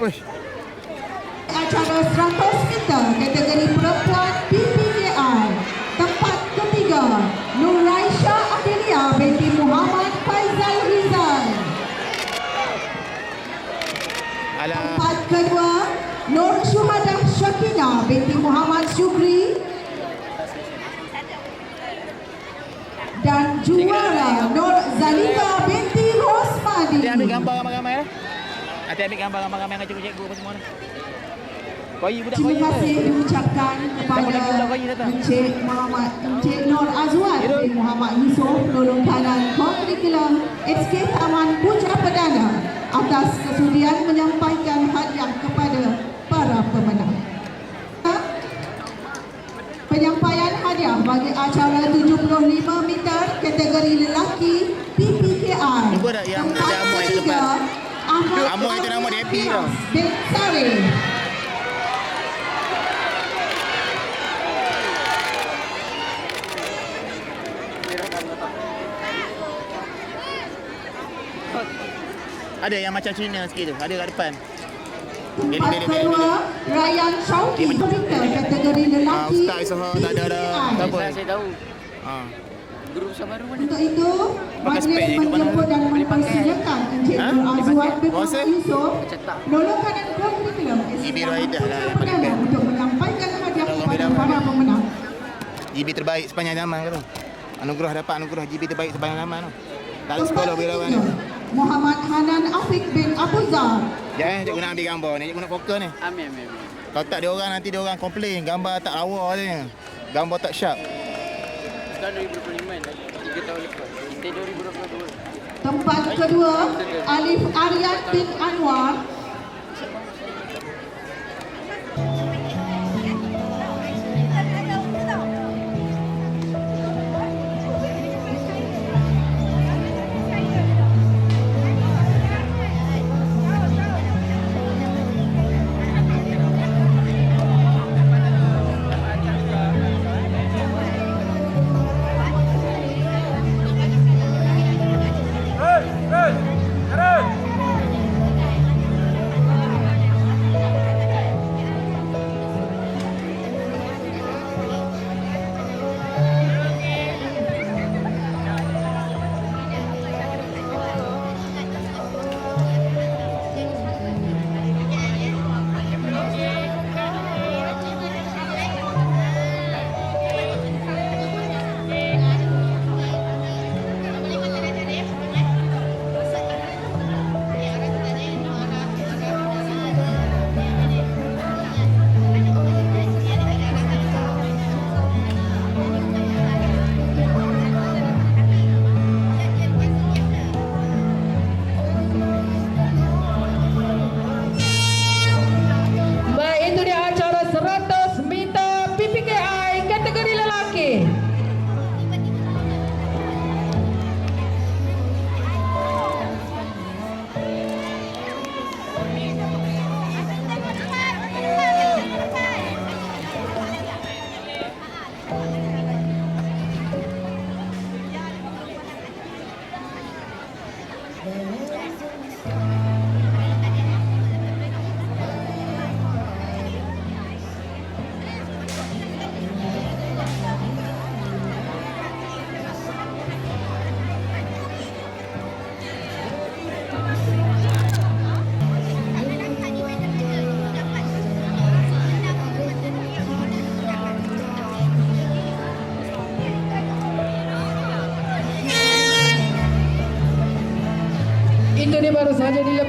Uish. acara 100 meter kategori perempuan PPKI. Tempat ketiga, Nuraisha Adelia binti Muhammad Faizal Rizal. Tempat kedua, Nur Syuhadah Syakina binti Muhammad Syukri. Dan juara Nur Zalika binti. Nanti ambil gambar ramai-ramai lah. Nanti ambil gambar ramai-ramai dengan cikgu-cikgu apa semua ni. Koi budak koi. Terima kasih diucapkan kepada? Encik Muhammad Encik Nur Azwan bin Muhammad Yusof penolong kanan Kurikulum SK Taman Putra Perdana atas kesudian menyampaikan hadiah kepada para pemenang. Penyampaian hadiah bagi acara 75 meter kategori lelaki Cuba tak yang ada Amoy kat ketiga, depan? Amoy tu nama dia Happy tau. Ada yang macam Cina sikit tu. Ada kat depan. Beli, beli, beli, Ryan Shauki Dia Peter kategori Ah, lelaki. Ustaz Isoha tak ada dah. Tak apa. Saya, saya tahu. Ha. Guru sama baru mana? Untuk itu, majlis menjemput dan mempersilakan Encik Ha? Nur bin Rasa? Muhammad Yusof Cetak. Nolong kanan kurikulum Ibi Rohidah lah Perdana untuk menyampaikan hadiah kepada para pemenang. GB terbaik sepanjang zaman tu. Anugerah dapat anugerah GB terbaik sepanjang zaman tu. Tak ada sekolah bila ketiga, ni. Muhammad Hanan Afiq bin Abu Zar. Jangan cikgu nak ambil gambar ni. Cikgu nak fokus ni. Amin, amin, amin. Kalau tak dia orang nanti dia orang komplain gambar tak lawa ni. Gambar tak sharp. Sekarang 2025 dah. 3 tahun lepas. Kita 2022. Tempat kedua, Alif Aryan bin Anwar.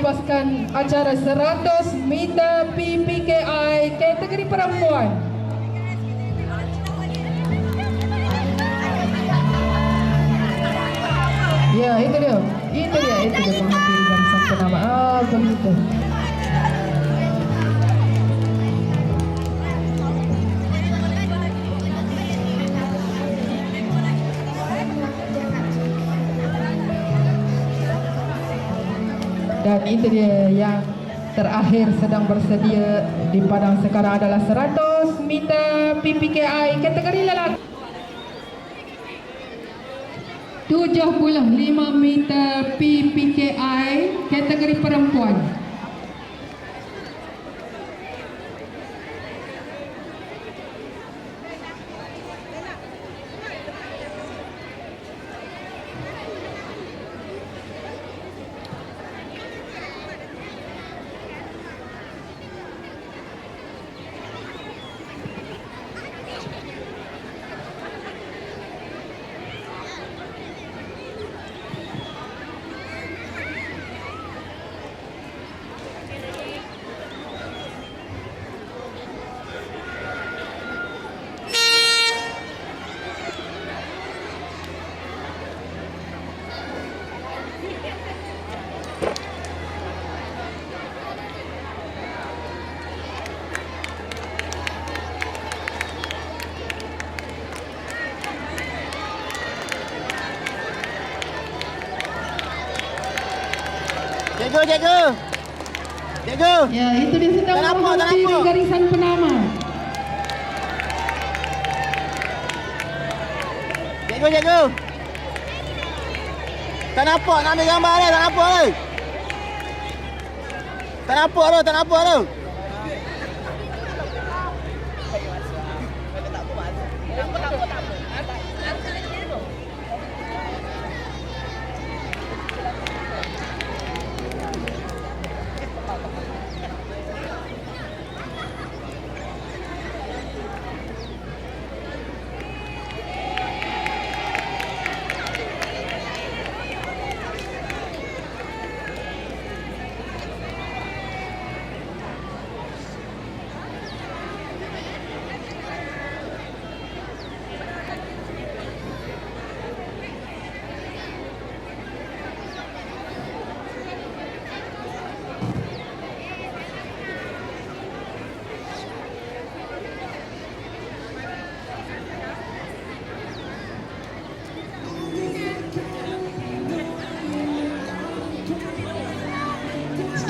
Saja dilepaskan acara 100 meter PPKI kategori perempuan. Ya, itu dia. Itu dia, itu dia barisan penama. Ah, begitu. Dan itu dia yang terakhir sedang bersedia di padang sekarang adalah 100 meter PPKI kategori lelaki. 75 meter PPKI kategori perempuan. Cikgu, cikgu. Ya, itu dia sedang Tak nampak, tak nampak. garisan penamat. Cikgu, cikgu. Tak nampak nak ambil gambar ni, tak nampak ni. Tak nampak tu, tak nampak tu.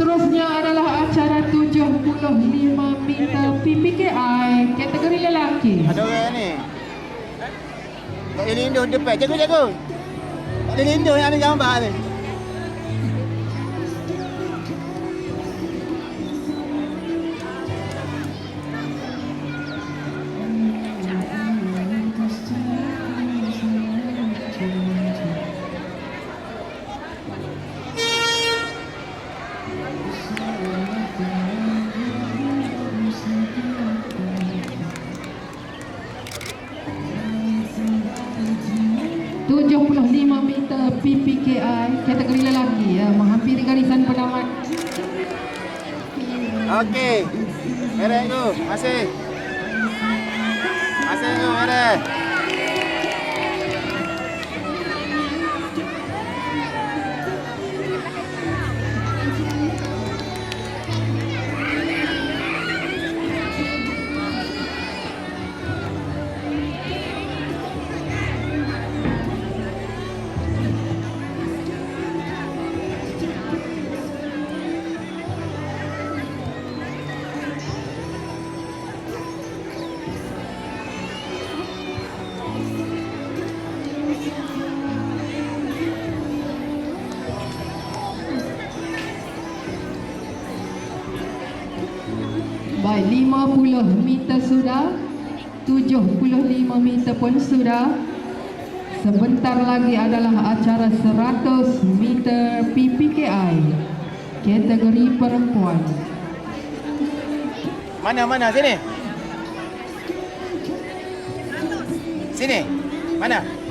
Seterusnya adalah acara 75 meter PPKI kategori lelaki. Ada orang ni. Tak lindung depan. Cikgu. Tak lindung yang ambil gambar ni. Tujuh puluh lima meter PPKI kategori lelaki ya, menghampiri garisan penamat. Okey. Merek tu. Masih. Masih tu, merek. Baik, 50 meter sudah. 75 meter pun sudah. Sebentar lagi adalah acara 100 meter PPKI kategori perempuan. Mana, mana? Sini. Sini. Mana?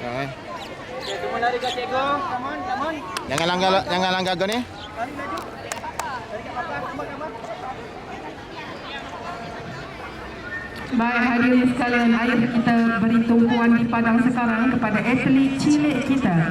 Jangan. Okay, semua lari kat cikgu. Come on, come on. Jangan langgar jangan langgar kau ni. Baik hadirin sekalian, ayah kita beri tumpuan di padang sekarang kepada atlet cilik kita.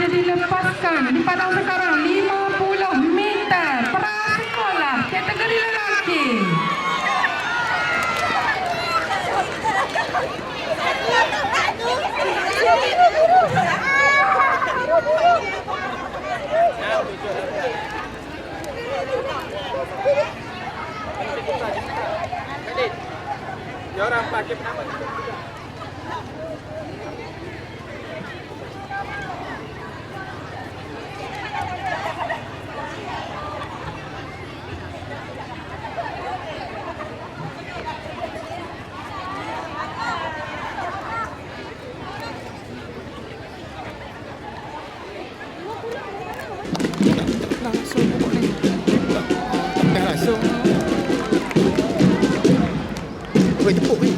Sahaja dilepaskan di padang sekarang 50 meter prasekolah kategori lelaki. Orang pakai penama. with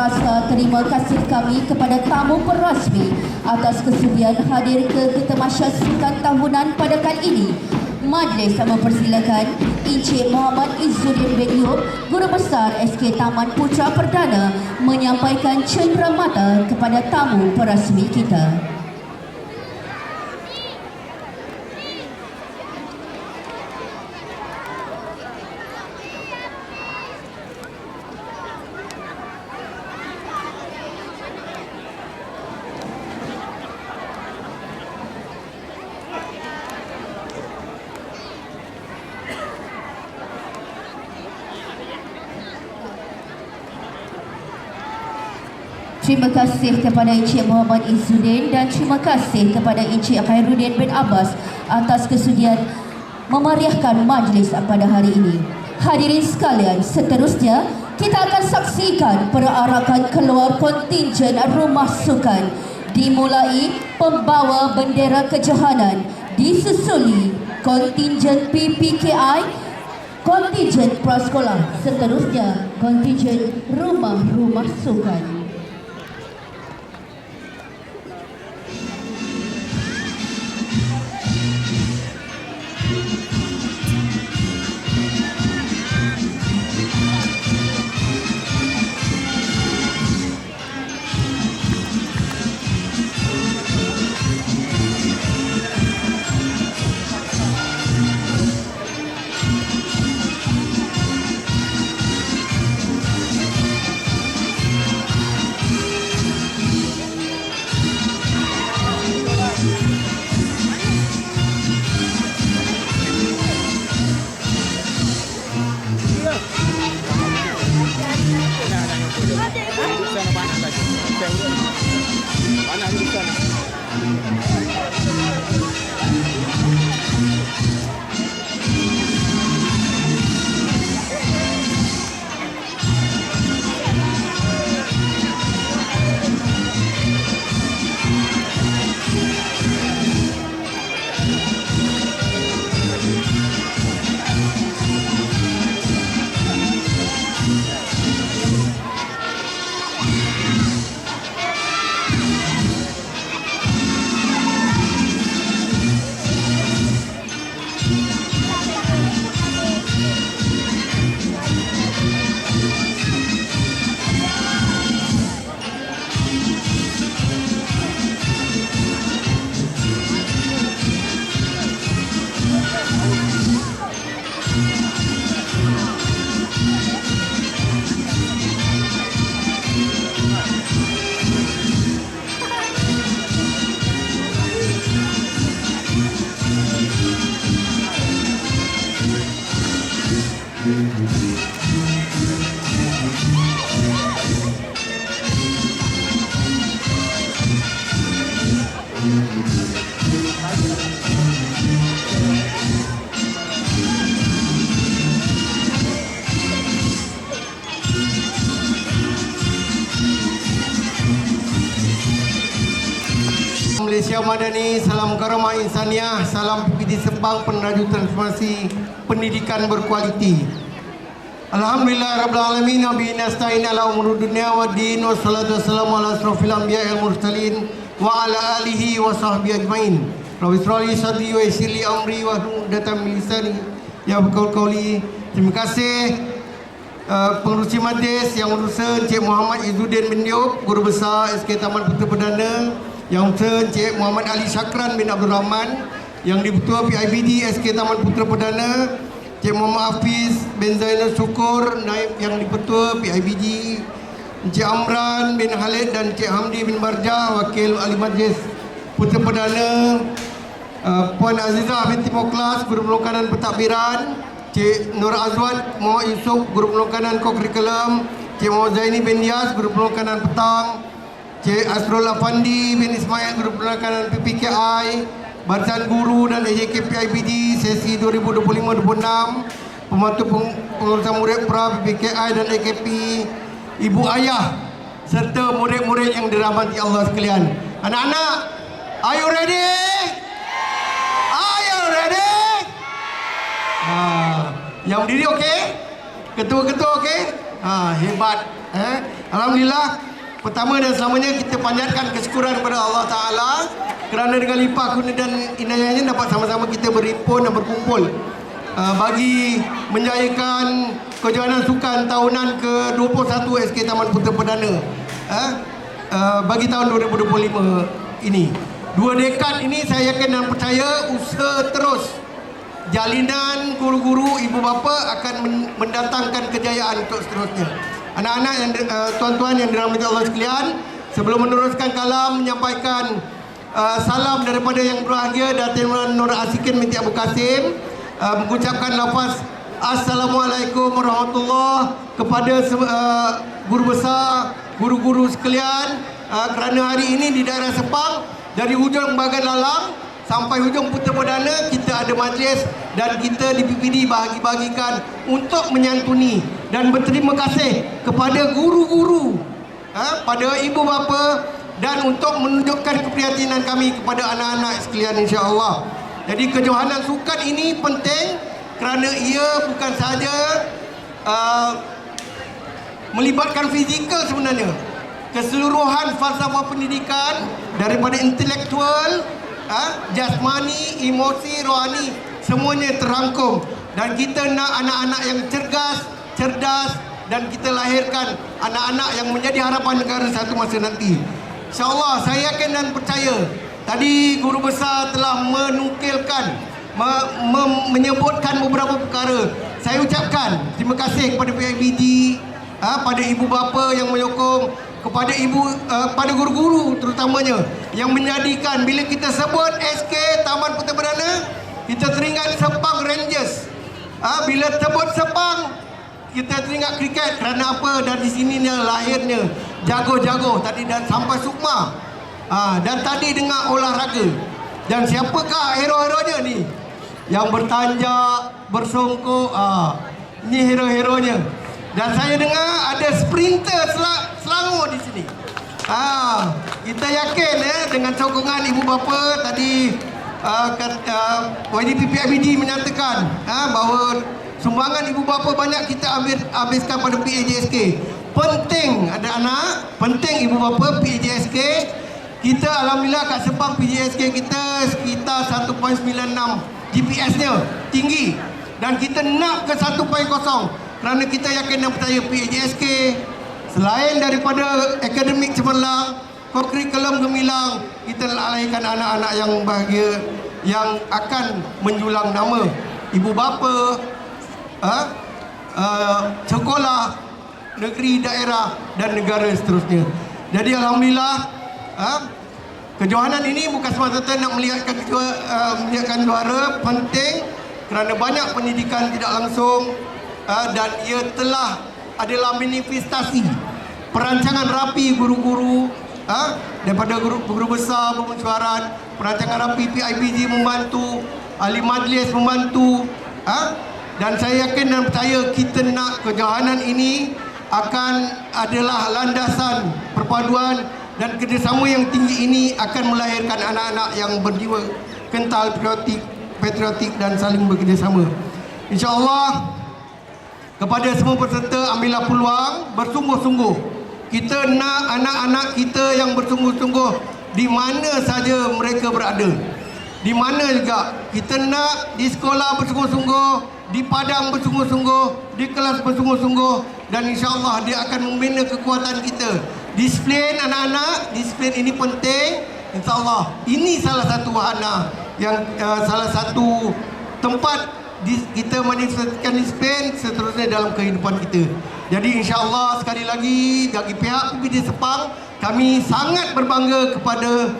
rasa terima kasih kami kepada tamu perrasmi atas kesudian hadir ke Ketemasya Sukan Tahunan pada kali ini. Majlis mempersilakan Encik Muhammad Izzuddin bin Yub, Guru Besar SK Taman Putra Perdana menyampaikan cenderamata kepada tamu perrasmi kita. Terima kasih kepada Encik Muhammad Izzuddin dan terima kasih kepada Encik Khairuddin bin Abbas atas kesudian memeriahkan majlis pada hari ini. Hadirin sekalian, seterusnya kita akan saksikan perarakan keluar kontingen rumah sukan. Dimulai pembawa bendera kejohanan disusuli kontingen PPKI kontingen prasekolah. Seterusnya kontingen rumah-rumah sukan Malaysia Madani, salam karamah insaniah, salam PPT Sembang peneraju transformasi pendidikan berkualiti. Alhamdulillah Rabbil Alamin Nabi nasta'in ala umur dunia wa din wa salatu wassalamu ala asrafil anbiya wal mursalin wa ala alihi wa sahbihi ajmain. Rabbi sadri wa yassirli amri wa datam lisani ya berkaul kauli. Terima kasih uh, pengurusi majlis yang berusaha Encik Muhammad Izzuddin bin Diop, Guru Besar SK Taman Putra Perdana, yang berusaha Encik Muhammad Ali Syakran bin Abdul Rahman, yang di-Ketua PIBD SK Taman Putra Perdana, Encik Muhammad Hafiz bin Zainal Syukur, Naib yang di-Ketua PIBD, Encik Amran bin Khalid dan Encik Hamdi bin Barja, Wakil Ahli Majlis Putra Perdana, uh, Puan Azizah binti Moklas, Guru Pelokanan Pentadbiran, Cik Nur Azwan Muhammad Yusof Guru Penolong Kokurikulum Cik Muhammad Zaini bin Yas Guru Penolong Petang Cik Asrul Afandi bin Ismail Guru Penolong PPKI Barisan Guru dan AJKPIBD sesi 2025-26 Pembantu Peng- Pengurusan Murid Pra PPKI dan AKP Ibu Ayah serta murid-murid yang dirahmati Allah sekalian Anak-anak Are you ready? Are you ready? Ha, yang berdiri okey? Ketua-ketua okey? Ha, hebat. Eh? Alhamdulillah. Pertama dan selamanya kita panjatkan kesyukuran kepada Allah Taala kerana dengan limpah kurnia dan inayahnya dapat sama-sama kita berhimpun dan berkumpul uh, bagi menjayakan kejohanan sukan tahunan ke-21 SK Taman Putra Perdana uh, uh, bagi tahun 2025 ini. Dua dekad ini saya yakin dan percaya usaha terus jalinan guru-guru ibu bapa akan men- mendatangkan kejayaan untuk seterusnya. Anak-anak yang uh, tuan-tuan yang dirahmati Allah sekalian, sebelum meneruskan kalam menyampaikan uh, salam daripada yang berbahagia Datin Nur Asikin binti Abu Kasim uh, mengucapkan lafaz Assalamualaikum warahmatullahi kepada uh, guru besar, guru-guru sekalian. Uh, kerana hari ini di daerah Sepang dari hujung bahagian lalang sampai hujung Putra Perdana kita ada majlis dan kita di PPD bahagi-bahagikan untuk menyantuni dan berterima kasih kepada guru-guru ha, pada ibu bapa dan untuk menunjukkan keprihatinan kami kepada anak-anak sekalian insya-Allah. Jadi kejohanan sukan ini penting kerana ia bukan sahaja uh, melibatkan fizikal sebenarnya keseluruhan falsafah pendidikan daripada intelektual ha, jasmani emosi rohani semuanya terangkum dan kita nak anak-anak yang cergas cerdas dan kita lahirkan anak-anak yang menjadi harapan negara satu masa nanti. Insyaallah saya yakin dan percaya tadi guru besar telah menukilkan me, me, menyebutkan beberapa perkara. Saya ucapkan terima kasih kepada PIBD ha, pada ibu bapa yang menyokong kepada ibu uh, pada guru-guru terutamanya yang menjadikan bila kita sebut SK Taman Putra Perdana kita teringat Sepang Rangers. Ha, bila sebut Sepang kita teringat kriket kerana apa dari sini lahirnya jago-jago tadi dan sampai Sukma ha, dan tadi dengar olahraga dan siapakah hero-heronya ni yang bertanjak bersongkok ah ni hero-heronya dan saya dengar ada sprinter sel- Selangor di sini ah kita yakin eh dengan sokongan ibu bapa tadi uh, uh, YDP PIBD menyatakan ah bahawa sumbangan ibu bapa banyak kita ambil habiskan pada PAJSK penting ada anak penting ibu bapa PAJSK kita alhamdulillah kat Sepang PJSK kita sekitar 1.96 GPS-nya tinggi. Dan kita nak ke 1.0 kerana kita yakin dan percaya PJSK selain daripada akademik cemerlang kurikulum gemilang kita lahirkan anak-anak yang bahagia yang akan menjulang nama ibu bapa ha? uh, sekolah negeri daerah dan negara seterusnya jadi alhamdulillah ha? Kejohanan ini bukan semata-mata nak melihatkan uh, melihatkan juara penting kerana banyak pendidikan tidak langsung uh, dan ia telah adalah manifestasi perancangan rapi guru-guru uh, daripada guru, guru besar pemesyuaran perancangan rapi PIBG membantu ahli majlis membantu uh, dan saya yakin dan percaya kita nak kejohanan ini akan adalah landasan perpaduan dan kerjasama yang tinggi ini akan melahirkan anak-anak yang berjiwa kental patriotik, patriotik dan saling bekerjasama. InsyaAllah kepada semua peserta ambillah peluang bersungguh-sungguh. Kita nak anak-anak kita yang bersungguh-sungguh di mana saja mereka berada. Di mana juga kita nak di sekolah bersungguh-sungguh, di padang bersungguh-sungguh, di kelas bersungguh-sungguh dan insya-Allah dia akan membina kekuatan kita. Disiplin anak-anak, disiplin ini penting. InsyaAllah ini salah satu wahana yang uh, salah satu tempat kita manifestkan disiplin seterusnya dalam kehidupan kita. Jadi insyaAllah sekali lagi bagi pihak PBD Sepang kami sangat berbangga kepada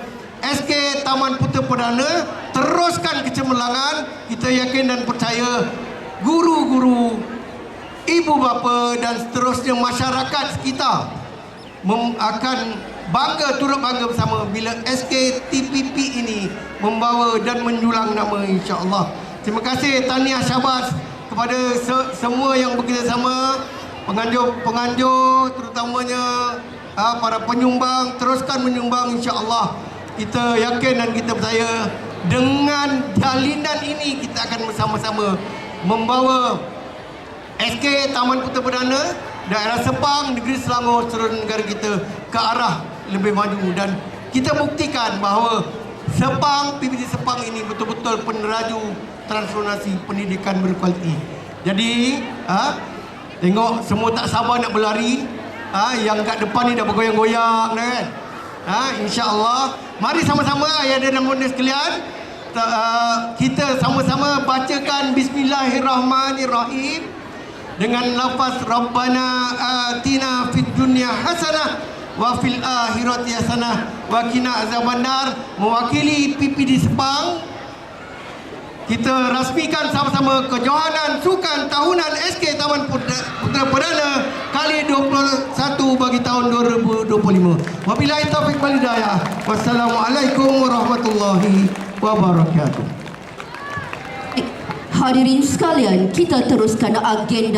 SK Taman Putra Perdana teruskan kecemerlangan kita yakin dan percaya guru-guru, ibu bapa dan seterusnya masyarakat sekitar mem- akan bangga turut bangga bersama bila SKTPP ini membawa dan menjulang nama insya-Allah. Terima kasih tahniah syabas kepada se- semua yang bekerjasama penganjur-penganjur terutamanya ah, para penyumbang teruskan menyumbang insya-Allah. Kita yakin dan kita percaya dengan jalinan ini kita akan bersama-sama membawa SK Taman Kota Perdana daerah Sepang negeri Selangor seluruh negara kita ke arah lebih maju dan kita buktikan bahawa Sepang PBD Sepang ini betul-betul peneraju transformasi pendidikan berkualiti. Jadi, ha, tengok semua tak sabar nak berlari. Ha, yang kat depan ni dah bergoyang-goyang kan. Ha, insya-Allah, mari sama-sama ayah dan bunda sekalian kita sama-sama bacakan bismillahirrahmanirrahim dengan lafaz Rabbana atina fid dunya hasanah wa fil akhirati hasanah wa qina azabannar mewakili PPD Sepang kita rasmikan sama-sama kejohanan sukan tahunan SK Taman Putra Perdana kali 21 bagi tahun 2025. Wabillahi taufiq wal hidayah. Wassalamualaikum warahmatullahi wabarakatuh. Hadirin sekalian, kita teruskan agenda